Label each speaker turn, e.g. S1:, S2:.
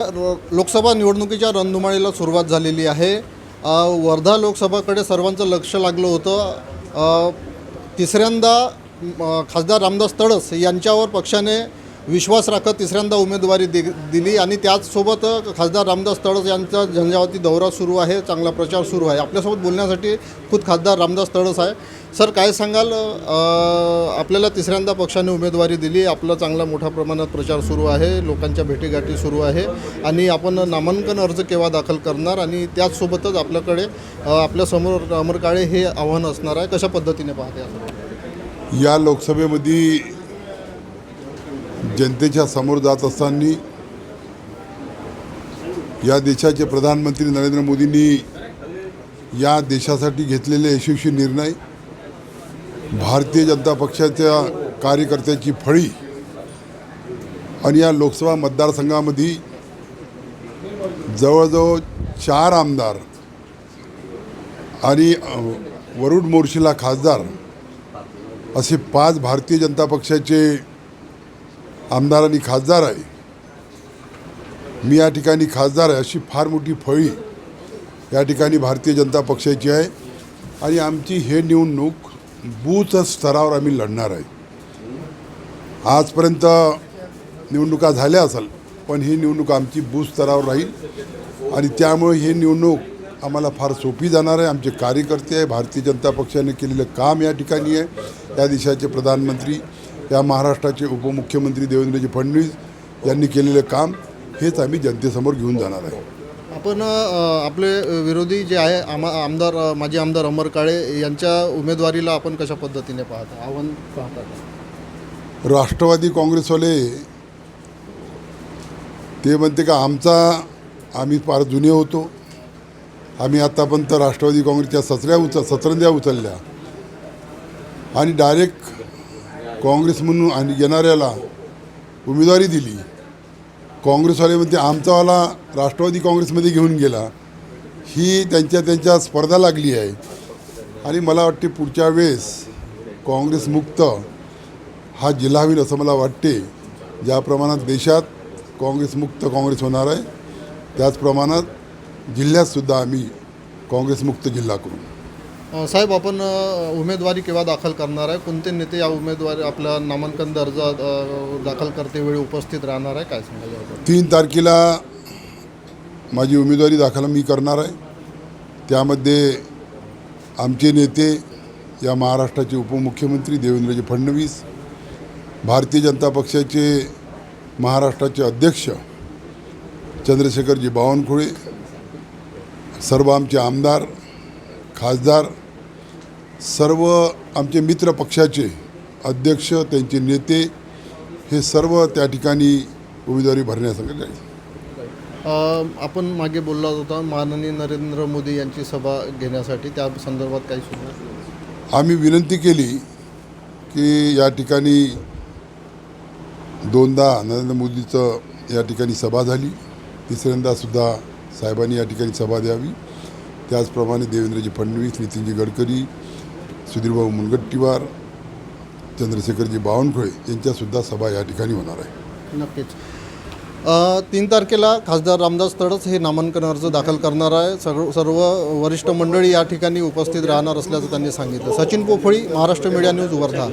S1: लोकसभा निवडणुकीच्या रणधुमाळीला सुरुवात झालेली आहे. वर्धा लोकसभाकडे सर्वांचं लक्ष लागलं होतं. तिसऱ्यांदा खासदार रामदास तडस यांच्यावर पक्षाने विश्वास राखत तिसऱ्यांदा उमेदवारी दि दिली आणि त्याचसोबत खासदार रामदास तडस यांचा झंझावती दौरा सुरू आहे चांगला प्रचार सुरू आहे. आपल्यासोबत बोलण्यासाठी खुद खासदार रामदास तडस आहे. सर काय सांगाल? आपल्याला तिसऱ्यांदा पक्षाने उमेदवारी दिली आपला चांगला मोठ्या प्रमाणात प्रचार सुरू आहे लोकांच्या भेटीगाठी सुरू आहे आणि आपण नामांकन अर्ज केव्हा दाखल करणार आणि त्याचसोबतच आपल्याकडे आपल्यासमोर अमर काळे हे आव्हान असणार आहे. कशा पद्धतीने पाहते
S2: या लोकसभेमध्ये जनतेच्या समोर जात असताना या देशाचे प्रधानमंत्री नरेंद्र मोदींनी या देशासाठी घेतलेले यशस्वी निर्णय भारतीय जनता पक्षाच्या कार्यकर्त्याची फळी आणि या लोकसभा मतदारसंघामध्ये जवळजवळ चार आमदार आणि वरुड मोर्शीला खासदार असे पाच भारतीय जनता पक्षाचे आमदार आणि खासदार आहे. मी या ठिकाणी खासदार आहे अशी फार मोठी फळी या ठिकाणी भारतीय जनता पक्षाची आहे. आणि आमची हे निवडणूक बूथ स्तरावर आम्ही लढणार आहे. आजपर्यंत निवडणुका झाल्या असेल पण ही निवडणूक आमची बूथ स्तरावर राहील. आणि त्यामुळे ही निवडणूक आम्हाला फार सोपी जाणार आहे. आमचे कार्यकर्ते आहे भारतीय जनता पक्षाने केलेलं काम या ठिकाणी आहे. या देशाचे प्रधानमंत्री या महाराष्ट्राचे उपमुख्यमंत्री देवेंद्रजी फडणवीस यांनी केलेलं काम हेच आम्ही जनतेसमोर घेऊन जाणार आहे.
S1: आपण आपले विरोधी जे आहे आमा आमदार माजी आमदार अमर काळे यांच्या उमेदवारीला आपण कशा पद्धतीने पाहता? आव्हान पाहता
S2: राष्ट्रवादी काँग्रेसवाले ते म्हणते का आमचा आम्ही फार जुने होतो. आम्ही आत्तापर्यंत राष्ट्रवादी काँग्रेसच्या सचऱ्या उचल सतरंद्या उचलल्या. आणि डायरेक्ट काँग्रेस म्हणून आणि येणाऱ्याला उमेदवारी दिली. काँग्रेसवाले आमचावाला राष्ट्रवादी काँग्रेसमध्ये घेऊन गेला. ही त्यांच्या त्यांच्या स्पर्धा लागली आहे. आणि मला वाटते पुढच्या वेळेस काँग्रेसमुक्त हा जिल्हा होईल असं मला वाटते. ज्या प्रमाणात देशात काँग्रेसमुक्त काँग्रेस होणार आहे त्याच प्रमाणात जिल्ह्यातसुद्धा आम्ही काँग्रेसमुक्त जिल्हा करू.
S1: साहेब आपण उमेदवारी केव्हा दाखल करणार आहे? कोणते नेते या उमेदवारी आपला नामांकन अर्ज दाखल करते वेळी उपस्थित राहणार आहे? काय सांगायचं
S2: तीन तारखेला माझी उमेदवारी दाखल मी करणार आहे. त्यामध्ये आमचे नेते या महाराष्ट्राचे उपमुख्यमंत्री देवेंद्रजी फडणवीस भारतीय जनता पक्षाचे महाराष्ट्राचे अध्यक्ष चंद्रशेखरजी बावनकुळे सर्व आमचे आमदार खासदार सर्व आमचे मित्र पक्षाचे अध्यक्ष त्यांचे नेते हे सर्व त्या ठिकाणी उमेदवारी जाईल
S1: अ, आपण मागे बोलला होता माननीय नरेंद्र मोदी यांची सभा घेण्यासाठी. त्या संदर्भात काही सुद्धा
S2: आम्ही विनंती केली की या ठिकाणी दोनदा नरेंद्र मोदीचं या ठिकाणी सभा झाली. तिसऱ्यांदासुद्धा साहेबांनी या ठिकाणी सभा द्यावी. त्याचप्रमाणे देवेंद्रजी फडणवीस नितीनजी गडकरी सुधीरभाऊ मुनगट्टीवार चंद्रशेखरजी बावनकुळे यांच्यासुद्धा सभा या ठिकाणी होणार आहे.
S1: नक्कीच. तीन तारखेला खासदार रामदास तडस हे नामांकन अर्ज दाखल करणार आहे. सर्व सर्व वरिष्ठ मंडळी या ठिकाणी उपस्थित राहणार असल्याचं त्यांनी सांगितलं. Sachin Pophali Maharashtra media news Wardha.